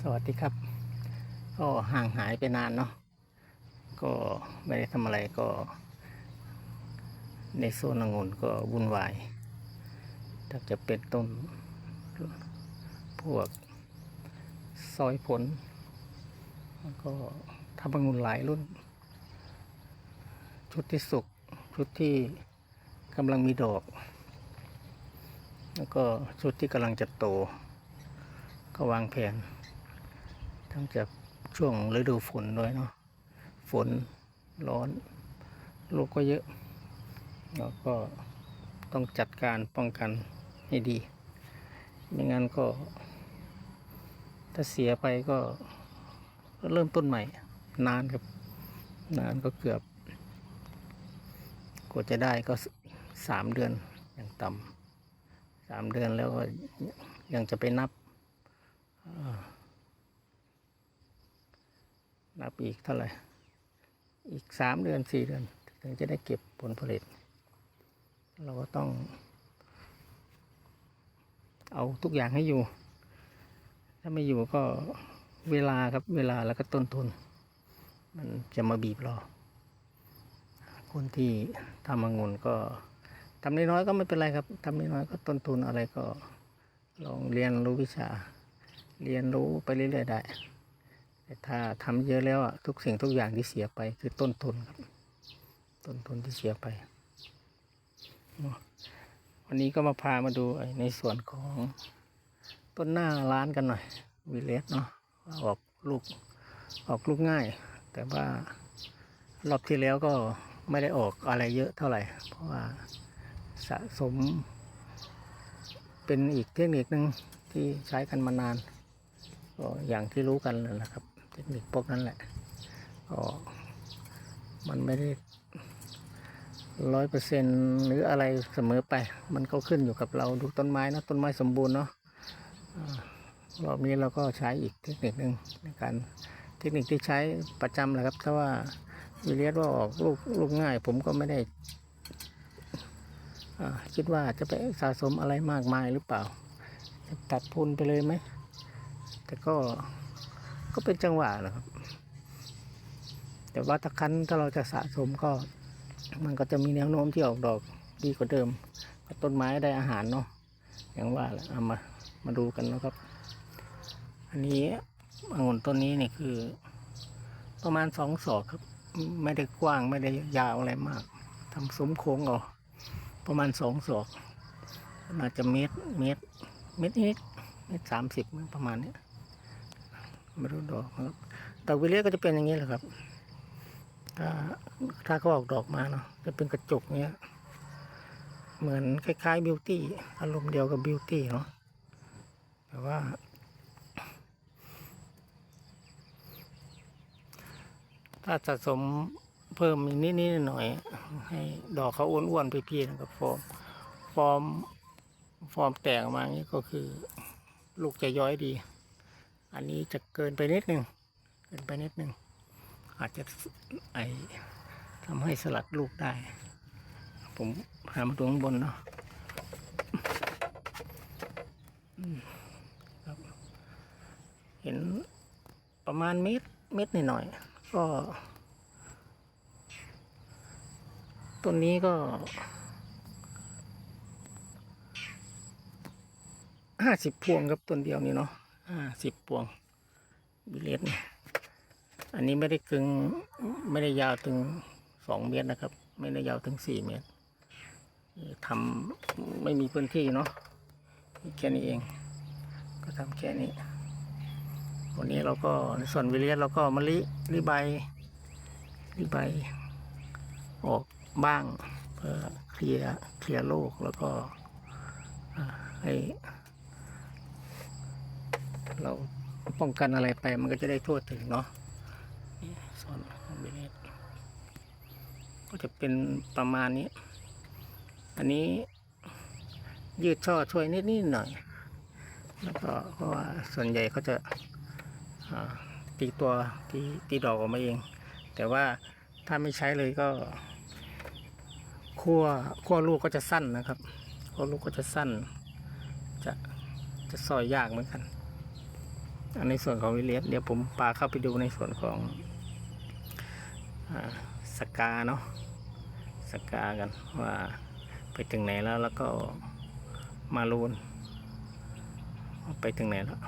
สวัสดีครับ ก็ห่างหายไปนานเนาะก็ไม่ได้ทำอะไรก็ ในโซนองุ่นก็วุ่นวายถ้าจะเป็นต้นพวกซอยผล ก็ทำองุ่นหลายรุ่น ชุดที่สุก ชุดที่กำลังมีดอก แล้วก็ชุดที่กำลังจะโต ก็วางแผน ทั้งจากช่วงฤดูฝนด้วยเนาะฝนร้อนลูกก็เยอะ แล้วก็ต้องจัดการป้องกันให้ดี ไม่งั้นก็ ถ้าเสียไปก็เริ่มต้นใหม่ นานครับ นานก็เกือบกว่าจะได้ก็สามเดือนอย่างต่ำสามเดือนแล้วก็ยังจะไปนับ นับอีกเท่าไหร่ อีกสามเดือนสี่เดือน ถึงจะได้เก็บผลผลิต เราก็ต้อง เอาทุกอย่างให้อยู่ ถ้าไม่อยู่ก็เวลาครับเวลาแล้วก็ต้นทุน มันจะมาบีบเราคนที่ทำองุ่นก็ทำน้อยๆก็ไม่เป็นไรครับทำน้อยๆก็ต้นทุนอะไรก็ลองเรียนรู้วิชา เรียนรู้ไปเรื่อยๆได้ แต่ถ้าทำเยอะแล้วอะทุกสิ่งทุกอย่างที่เสียไปคือต้นทุนครับ ต้นทุนที่เสียไป วันนี้ก็มาพามาดูในส่วนของต้นหน้าร้านกันหน่อยวิเลสเนาะออกลูกออกลูกง่าย แต่ว่ารอบที่แล้วก็ไม่ได้ออกอะไรเยอะเท่าไหร่ เพราะว่าสะสมเป็นอีกเทคนิคหนึ่งที่ใช้กันมานาน ก็อย่างที่รู้กันนั่นะครับ เทคนิคพวกนั้นแหละก็มันไม่ได้ร้อยเปอร์เซ็นหรืออะไรเสมอไป มันก็ขึ้นอยู่กับเราดูต้นไม้นะต้นไม้สมบูรณ์เนาะรอบนี้เราก็ใช้อีกเทคนิคหนึ่งในการเทคนิคที่ใช้ประจำแหละครับถ้าว่าวิเลียสว่าออกลูกลูกง่าย ผมก็ไม่ได้คิดว่าจะไปสะสมอะไรมากมายหรือเปล่าจะตัดพุนไปเลยไหม แต่ก็ก็เป็นจังหวะนะครับ แต่ว่าถ้าคันถ้าเราจะสะสมก็ มันก็จะมีแนวโน้มที่ออกดอกดีกว่าเดิมต้นไม้ได้อาหารเนาะอย่างว่าแหละเอามามาดูกันนะครับ อันนี้องุ่นต้นนี้เนี่ยคือ ประมาณสองศอกครับ ไม่ได้กว้างไม่ได้ยาวอะไรมากทำสมโค้งเอาประมาณสองศอกน่าจะเมตรเมตรเม็ดนิดเม็ดสามสิบประมาณเนี้ ไม่รู้ดอกครับดอกวิเลียก็จะเป็นอย่างนี้แหละครับ ถ้าถ้าเขาออกดอกมาเนาะจะเป็นกระจกเนี้ย เหมือนคล้ายๆบิวตี้อารมณ์เดียวกับบิวตี้เนาะแต่ว่า ถ้าสะสมเพิ่มอีกนิดๆหน่อย ให้ดอกเขาอ้วนๆพี่ๆนะครับฟอร์มฟอร์มฟอร์มแตกออกมาอย่างนี้ก็คือ ลูกจะย้อยดี อันนี้จะเกินไปนิดหนึ่งเกินไปนิดหนึ่งอาจจะไอทำให้สลัดลูกได้ ผมพามาตรงบนเนาะครับเห็นประมาณเมตรเมตรหน่อยๆก็ ต้นนี้ก็ห้าสิบพวงครับต้นเดียวนี่เนาะ ห้าสิบพวงบิเลตนี่อันนี้ไม่ได้กึงไม่ได้ยาวถึงสองเมตรนะครับ ไม่ได้ยาวถึงสี่เมตรทำไม่มีพื้นที่เนาะแค่นี้เอง ก็ทำแค่นี้ วันนี้เราก็ในส่วนวิเลตเราก็มาลิลิใบลิใบออกบ้างเพื่อเคลียร์เคลียร์โลกแล้วก็ให้ เราป้องกันอะไรไปมันก็จะได้ทั่วถึงเนาะนี่ส่วนของเบเนตก็จะเป็นประมาณนี้ อันนี้ยืดช่อช่วยนิดนิดหน่อย แล้วก็เพราะว่าส่วนใหญ่เขาจะาตีตัวตีตีดอกออกมาเอง แต่ว่าถ้าไม่ใช้เลยก็ขั้วขั้วลูกก็จะสั้นนะครับขั้วลูกก็จะสั้น จะจะซอยยากเหมือนกัน ในส่วนของวิเลียสเดี๋ยวผมพาเข้าไปดูในส่วนของอสกาเนาะสกากันว่าไปถึงไหนแล้วแล้วก็มาลูนไปถึงไหนแล้ว